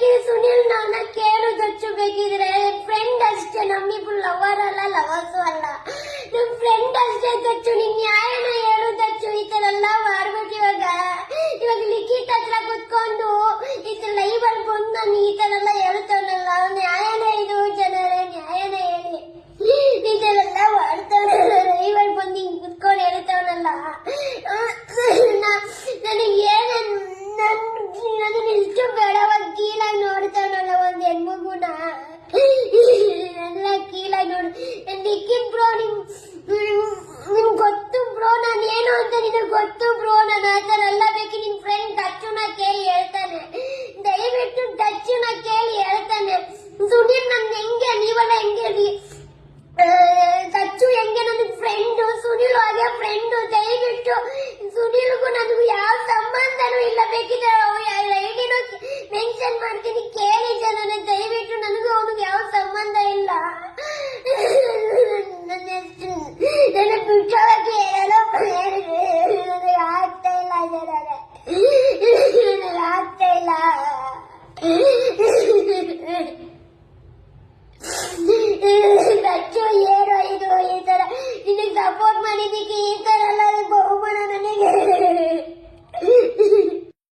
ಬೇಕಿದ್ರೆ ಸುನಿಲ್ ನನ್ನ ಕೇಳು ದಚ್ಚು ಬೇಕಿದ್ರೆ. ಫ್ರೆಂಡ್ ಅಷ್ಟೇ, ನಮ್ಮಿಬ್ರು ಲವರ್ ಅಲ್ಲ ಲವರ್ಸು ಅಲ್ಲ. ನಮ್ ಫ್ರೆಂಡ್ ಅಷ್ಟೇ ದಚ್ಚು, ನಿನ್ ನ್ಯಾಯನ ಹೇಳೋದು ದಚ್ಚು. ಈ ತರ ಎಲ್ಲ ಮಾಡ್ಬೇಕು ಇವಾಗ ಇವಾಗ ಲಿಖಿತ್ ಹತ್ರ ಕುತ್ಕೊಂಡು ಈ ತರ ಲೈವ್ ಅಲ್ಲಿ ಬಂದು ನಾನು ಈ ತರ ಎಲ್ಲ ಇಷ್ಟು ಬೆಳವಾಗಿ ಕೀಳಾಗಿ ನೋಡ್ತಾನಲ್ಲ ಒಂದ್ ಹೆಣ್ಮಗುನ? ಎಲ್ಲ ಕೀಳಾಗಿ ನೋಡು. ನಿಖಿತ್ ಬ್ರೋ ನಿಮ್ ನಿಮ್ ಗೊತ್ತು ಬ್ರೋ ನಾನು ಏನು ಅಂತ ನಿನಗೆ ಗೊತ್ತು ಬ್ರೋ? ನಾನು ಆ ಥರ ಎಲ್ಲ ಬೇಕು ನಿನ್ ಫ್ರೆಂಡ್ ಅಚ್ಚುನ ಕೇಳಿ ಬೇಕಿದ್ರೆ ಅವ್ರ ಐಡಿನೂ ಮೆನ್ಷನ್ ಮಾಡ್ತೀನಿ ಕೇಳಿ ಜನನೇ ದಯವಿಟ್ಟು ನನಗೂ ಅವನಿಗೆ ಯಾವ ಸಂಬಂಧ ಇಲ್ಲ ನನ್ನ ನನ್ನ ಬಿಟ್ಟೋಗಿ ಏನೋ ನನಗೆ ಆಗ್ತಾ ಇಲ್ಲ ಜನನೇ ನನಗೆ ಆಗ್ತಾ ಇಲ್ಲ